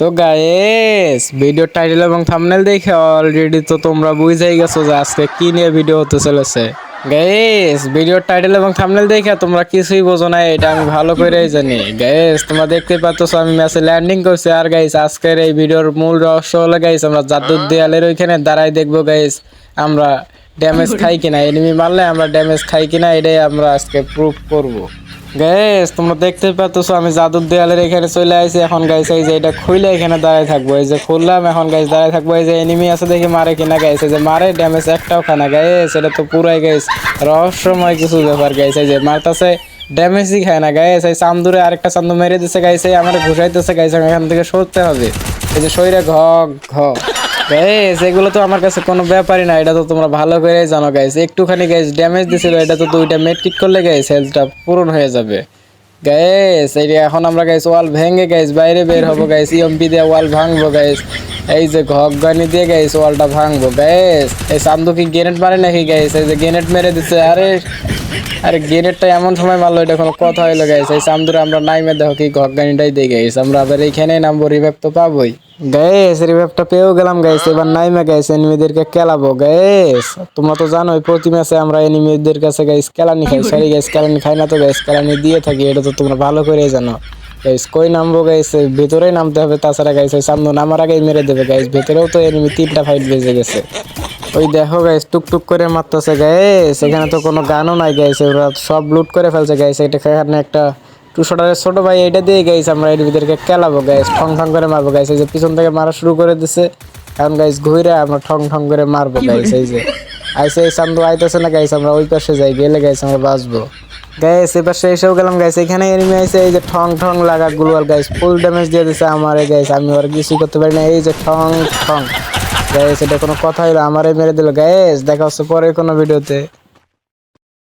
তো guys video title এবং thumbnail দেখে অলরেডি তো তোমরা বুঝেই গেছো যে আজকে কি নিয়ে ভিডিও হতে চলেছে। গাইস ভিডিওর টাইটেল এবং থাম্বনেল দেখে তোমরা কিছুই বোঝো না, এটা আমি ভালো করেই জানি। গাইস তোমরা দেখতে পাচ্ছ আমি ম্যাচে ল্যান্ডিং করছি আর গাইস আজকের এই ভিডিওর মূল রহস্য হলো গাইস আমরা জাদুর দেয়ালের ওইখানে দাঁড়াই দেখব গাইস আমরা ড্যামেজ খাই কিনা এনিমি মারলে আমরা ড্যামেজ খাই কিনা, এটাই আমরা আজকে প্রুফ করব। গ্যাস তোমরা দেখতে পাচ্ছ আমি জাদুর দেয়ালের এখানে চলে আসি এখন গাইছে এই যে এটা খুইলে এখানে দাঁড়ায় থাকব। এই যে খুললাম, এখন গাইস দাঁড়ায় থাকব। এই যে এনিমি আছে দেখি মারে কিনা গাইছে যে মারে ড্যামেজ একটাও খানা গাইস এটা তো পুরাই গাইস রহস্যময় কিছু ব্যাপার গাইছে যে মারতাছে ড্যামেজই খায় না গাইস এই চান্দুরে আরেকটা চান্দু মেরে দিছে গাইছে আমার ঘুষাইতেছে গাইছে এখান থেকে সরতে হবে। এই যে শরীরে ঘ ঘ। গাইস এগুলো তো আমার কাছে কোনো ব্যাপারই না, এটা তো তোমরা ভালো করে জানো গাইস একটুখানি গাইস ড্যামেজ দিছিল, এটা তো দুইটা মেটকিট করলে গাইস হেলথটা পূরণ হয়ে যাবে। গাইস এই এখন আমরা গাইস ওয়াল ভেঙে গাইস বাইরে বের হব গাইস ইএমপি দিয়ে ওয়াল ভাঙবো গাইস এই যে ঘগানি দিয়ে গাইস ওয়ালটা ভাঙবো গাইস এই চান্দু কি গ্রেনেড মারে নাকি গাইস এই যে গ্রেনেড মেরে দিচ্ছে আরে আরে গ্রেনেডটা এমন সময় মারলো এটা কোনো কথা হইল গাইস এই চান্দুরে আমরা নাইমে দেখো কি ঘগানিটাই দিয়ে গাইস আমরা আবার এইখানে নামবো রিভাইভ তো পাবোই। গাইস রিভাইভটা পেয়েও গেলাম গাইস এবার নাইমে গাইস এনিমিদেরকে কেলাবো গাইস তোমরা তো জানোই প্রতি ম্যাচে আমরা এনিমিদের কাছে গাইস কেলানি খাই। সরি গাইস কেলানি খাই না তো গাইস কেলানি দিয়ে থাকি। এটা তো তোমরা ভালো করে জানো। গাইস কই নামবো গাইস ভিতরেই নামতে হবে তাছাড়া গাইস ওই সামনে নামার আগেই মেরে দেবে গাইস ভেতরেও তো এনিমি তিনটা ফাইট বেজে গেছে। ওই দেখো গাইস টুকটুক করে মারতেছে গাইস এখানে তো কোনো গানও নাই গাইস ওরা সব লুট করে ফেলছে গাইস এটা এখানে একটা টু শটারের ছোট ভাই এটা দিয়ে গাইস আমরা এনিমিদেরকে কেলাবো গাইস ঠং ঠং করে মারবো গাইস এই যে পিছন থেকে মারা শুরু করে দিছে। এখন গাইস ঘুরে আমরা ঠং ঠং করে মারবো গাইস এই যে আইসে এই চান্দু আইতেছে না গাইস আমরা ওই পাশে যাই গেলে গাইস আমরা বাঁচবো। গাইস এবার এসেও গেলাম গাইস এখানে এনিমি আইছে এই যে ঠং ঠং লাগা গ্লোয়াল গাইস ফুল ড্যামেজ দিয়ে দিছে আমারে গাইস আমি আর কিছুই করতে পারি না। এই যে ঠং ঠং। গাইস এটা কোনো কথা হলো আমারে মেরে দিল। গাইস দেখা হচ্ছে পরে কোনো ভিডিওতে।